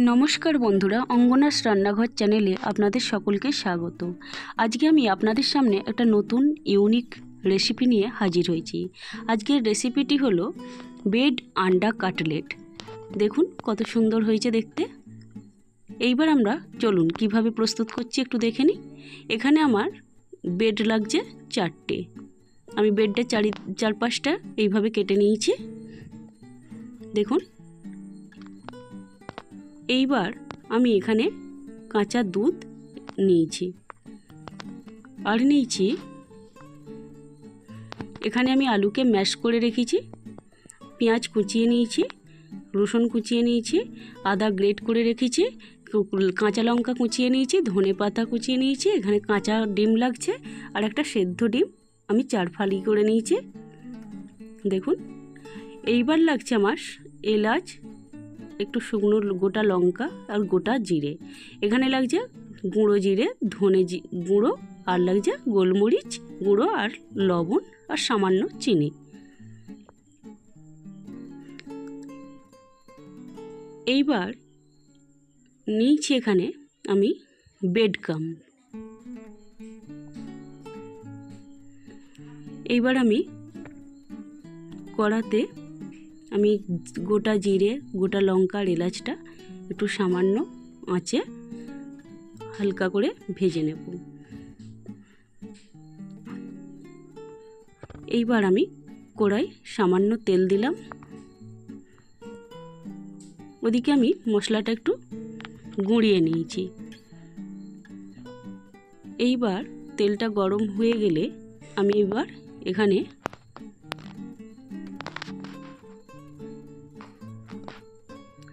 নমস্কার বন্ধুরা অঙ্গনাস রান্নাঘর চ্যানেলে আপনাদের সকলকে স্বাগত। আজকে আমি আপনাদের সামনে একটা নতুন, ইউনিক রেসিপি নিয়ে হাজির হয়েছি। আজকের রেসিপিটি হলো বেড আন্ডা কাটলেট। দেখুন কত সুন্দর হয়েছে দেখতে। এইবার আমরা চলুন কীভাবে প্রস্তুত করছি একটু দেখে নিই। এখানে আমার বেড লাগছে চারটে। আমি বেডটা চারি, চারপাশটা এইভাবে কেটে নিয়েছি। দেখুন এইবার আমি এখানে কাঁচা দুধ নিয়েছি। আর নিয়েছি, এখানে আমি আলুকে ম্যাশ করে রেখেছি, পেঁয়াজ কুচিয়ে নিয়েছি, রসুন কুচিয়ে নিয়েছি, আদা গ্রেট করে রেখেছি, কাঁচা লঙ্কা কুচিয়ে নিয়েছি, ধনে পাতা কুচিয়ে নিয়েছি, এখানে কাঁচা ডিম লাগছে, আর একটা সেদ্ধ ডিম আমি চার ফালি করে নিয়েছি। দেখুন, এইবার লাগছে আমার এলাচ একটু শুকনো গোটা লঙ্কা আর গোটা জিরে। এখানে লাগছে গুঁড়ো জিরে, ধনে জি, গুঁড়ো, আর লাগছে গোলমরিচ গুঁড়ো আর লবণ আর সামান্য চিনি। এইবার নিয়েছি এখানে আমি বেডকাম এইবার আমি কড়াতে আমি গোটা জিরে, গোটা লঙ্কা আর এলাচটা একটু সামান্য আঁচে হালকা করে ভেজে নেব। এইবার আমি কড়াই সামান্য তেল দিলাম। ওদিকে আমি মশলাটা একটু গুঁড়িয়ে নিয়েছি। এইবার তেলটা গরম হয়ে গেলে আমি এবার এখানে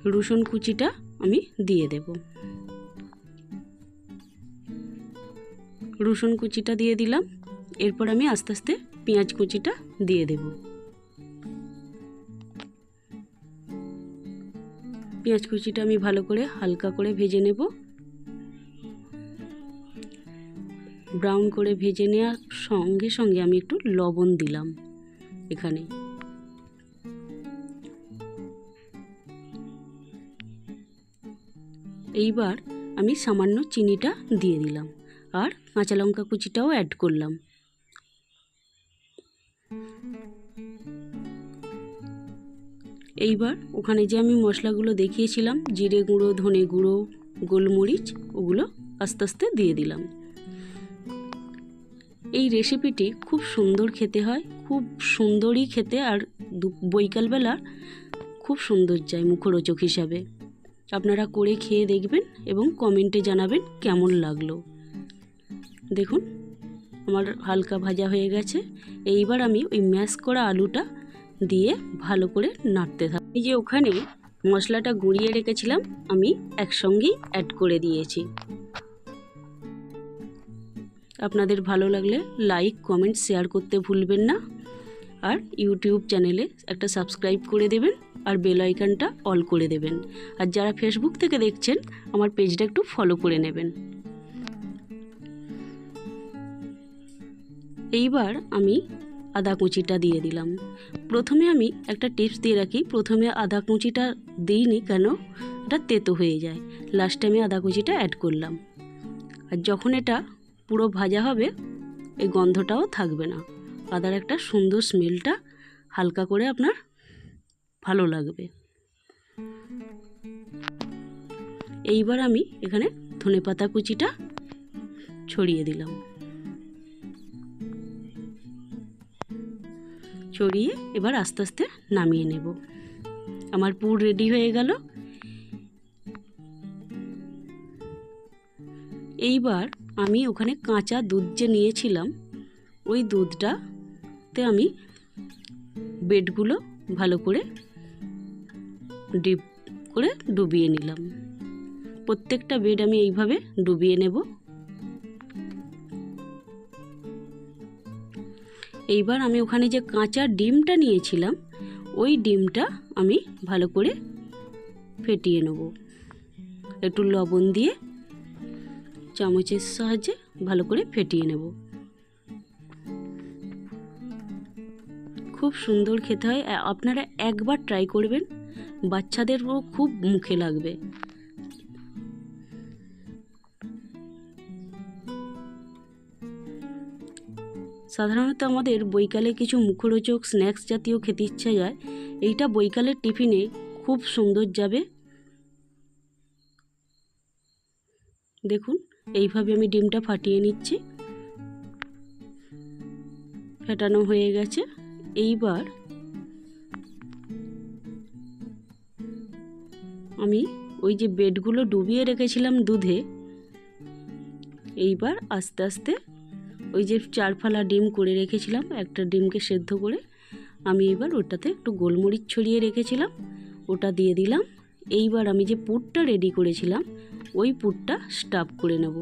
রসুন কুচিটা আমি দিয়ে দেব। রসুন কুচিটা দিয়ে দিলাম। এরপর আমি আস্তে আস্তে পেঁয়াজ কুচিটা দিয়ে দেব। পেঁয়াজ কুচিটা আমি ভালো করে হালকা করে ভেজে নেব। ব্রাউন করে ভেজে নেওয়ার সঙ্গে সঙ্গে আমি একটু লবণ দিলাম এখানে। এইবার আমি সামান্য চিনিটা দিয়ে দিলাম আর কাঁচা লঙ্কা কুচিটাও অ্যাড করলাম। এইবার ওখানে যে আমি মশলাগুলো দেখিয়েছিলাম, জিরে গুঁড়ো, ধনে গুঁড়ো, গোলমরিচ, ওগুলো আস্তে আস্তে দিয়ে দিলাম। এই রেসিপিটি খুব সুন্দর খেতে হয়, খুব সুন্দরই খেতে আর বৈকালবেলা খুব সুন্দর যায় মুখরোচক হিসাবে। আপনারা করে খেয়ে দেখবেন এবং কমেন্টে জানাবেন কেমন লাগল। দেখুন, আমার হালকা ভাজা হয়ে গেছে। এইবার আমি ওই ম্যাশ করা আলুটা দিয়ে ভালো করে নাড়তে থাকি এই যে ওখানে মশলাটা গুঁড়িয়ে রেখেছিলাম, আমি একসঙ্গেই অ্যাড করে দিয়েছি। আপনাদের ভালো লাগলে লাইক কমেন্ট শেয়ার করতে ভুলবেন না। আর ইউটিউব চ্যানেলে একটা সাবস্ক্রাইব করে দেবেন। আর বেল আইকনটা অল করে দেবেন। আর যারা ফেসবুক থেকে দেখছেন, আমার পেজটা একটু ফলো করে নেবেন। এইবার আমি আদা কুচিটা দিয়ে দিলাম। প্রথমে আমি একটা টিপস দিয়ে রাখি। প্রথমে আদা কুচিটা দিইনি কেন? এটা তেতো হয়ে যায়। লাস্টে আমি আদা কুচিটা অ্যাড করলাম। আর যখন এটা পুরো ভাজা হবে, এই গন্ধটাও থাকবে না। আদার একটা সুন্দর স্মেলটা হালকা করে আপনার ভালো লাগবে। এইবার আমি এখানে ধনে পাতা কুচিটা ছড়িয়ে দিলাম। ছড়িয়ে এবার আস্তে আস্তে নামিয়ে নেব। আমার পুর রেডি হয়ে গেল। এইবার আমি ওখানে কাঁচা দুধ যে নিয়েছিলাম, ওই দুধটাতে আমি বেডগুলো ভালো করে ডিপ করে ডুবিয়ে নিলাম। প্রত্যেকটা বেড আমি এইভাবে ডুবিয়ে নেব। এইবার আমি ওখানে যে কাঁচা ডিমটা নিয়েছিলাম, ওই ডিমটা আমি ভালো করে ফেটিয়ে নেব। একটু লবণ দিয়ে চামচের সাহায্যে ভালো করে ফেটিয়ে নেব। খুব সুন্দর খেতে হয়। আপনারা একবার ট্রাই করবেন। বাচ্চাদেরও খুব মুখে লাগবে। সাধারণত আমাদের বৈকালে কিছু মুখরোচক স্ন্যাক্স জাতীয় খেতে ইচ্ছা যায়। এইটা বৈকালের টিফিনে খুব সুন্দর যাবে। দেখুন, এইভাবে আমি ডিমটা ফাটিয়ে নিচ্ছি। ফেটানো হয়ে গেছে। এইবার আমি ওই যে বেডগুলো ডুবিয়ে রেখেছিলাম দুধে, এইবার আস্তে আস্তে ওই যে চার ফালা ডিম করে রেখেছিলাম, একটা ডিমকে সেদ্ধ করে আমি এবার ওটাতে একটু গোলমরিচ ছড়িয়ে রেখেছিলাম, ওটা দিয়ে দিলাম। এইবার আমি যে পুরটা রেডি করেছিলাম, ওই পুরটা স্টাফ করে নেব।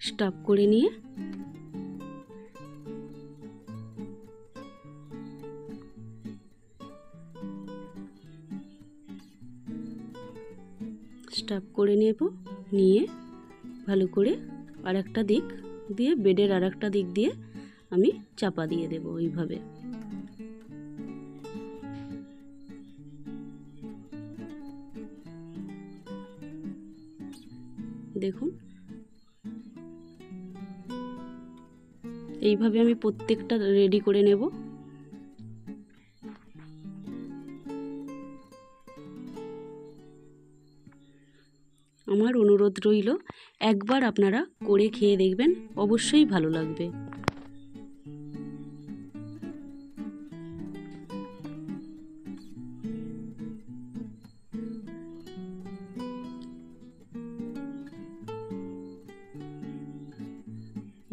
স্টাফ করে নিয়ে স্টাফ করে নেব, নিয়ে ভালো করে আর একটা দিক দিয়ে, বেডের আর একটা দিক দিয়ে আমি চাপা দিয়ে দেব ওইভাবে। দেখুন। এইভাবে আমি প্রত্যেকটা রেডি করে নেব। আমার অনুরোধ রইল, একবার আপনারা করে খেয়ে দেখবেন, অবশ্যই ভালো লাগবে।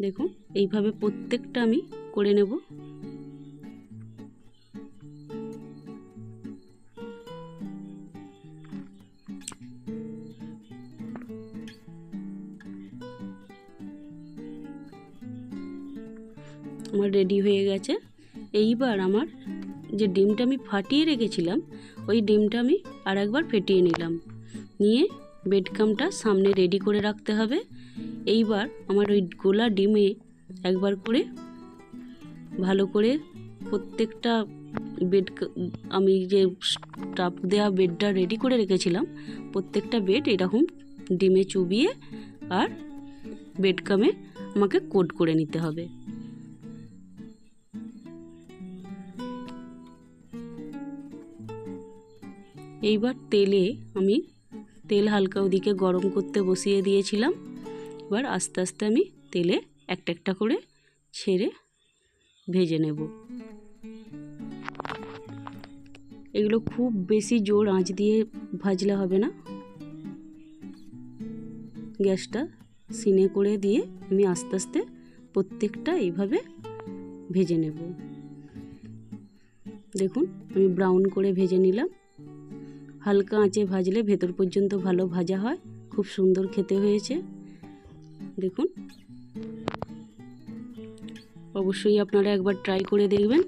দেখুন, এইভাবে প্রত্যেকটা আমি করে নেব। আমার রেডি হয়ে গেছে। এইবার আমার যে ডিমটা আমি ফাটিয়ে রেখেছিলাম, ওই ডিমটা আমি আর একবার ফেটিয়ে নিলাম। নিয়ে বেডকামটা সামনে রেডি করে রাখতে হবে। এইবার আমার ওই গোলা ডিমে একবার করে ভালো করে প্রত্যেকটা বেড আমি যে স্টাফ দেওয়া বেডটা রেডি করে রেখেছিলাম, প্রত্যেকটা বেড এরকম ডিমে চুবিয়ে আর বেডকামে আমাকে কোট করে নিতে হবে। এইবার তেলে আমি তেল হালকা ওদিকে গরম করতে বসিয়ে দিয়েছিলাম। এবার আস্তে আস্তে আমি তেলে একটা একটা করে ছেড়ে ভেজে নেব। এগুলো খুব বেশি জোর আঁচ দিয়ে ভাজলে হবে না। গ্যাসটা সিনে করে দিয়ে আমি আস্তে আস্তে প্রত্যেকটা এইভাবে ভেজে নেব। দেখুন, আমি ব্রাউন করে ভেজে নিলাম। হালকা আঁচে ভাজলে ভেতর পর্যন্ত ভালো ভাজা হয়। খুব সুন্দর খেতে হয়েছে। দেখুন। অবশ্যই আপনারা একবার ট্রাই করে দেখবেন।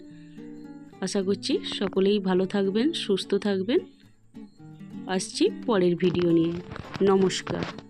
আশা করছি সকলেই ভালো থাকবেন, সুস্থ থাকবেন। আসছি পরের ভিডিও নিয়ে। নমস্কার।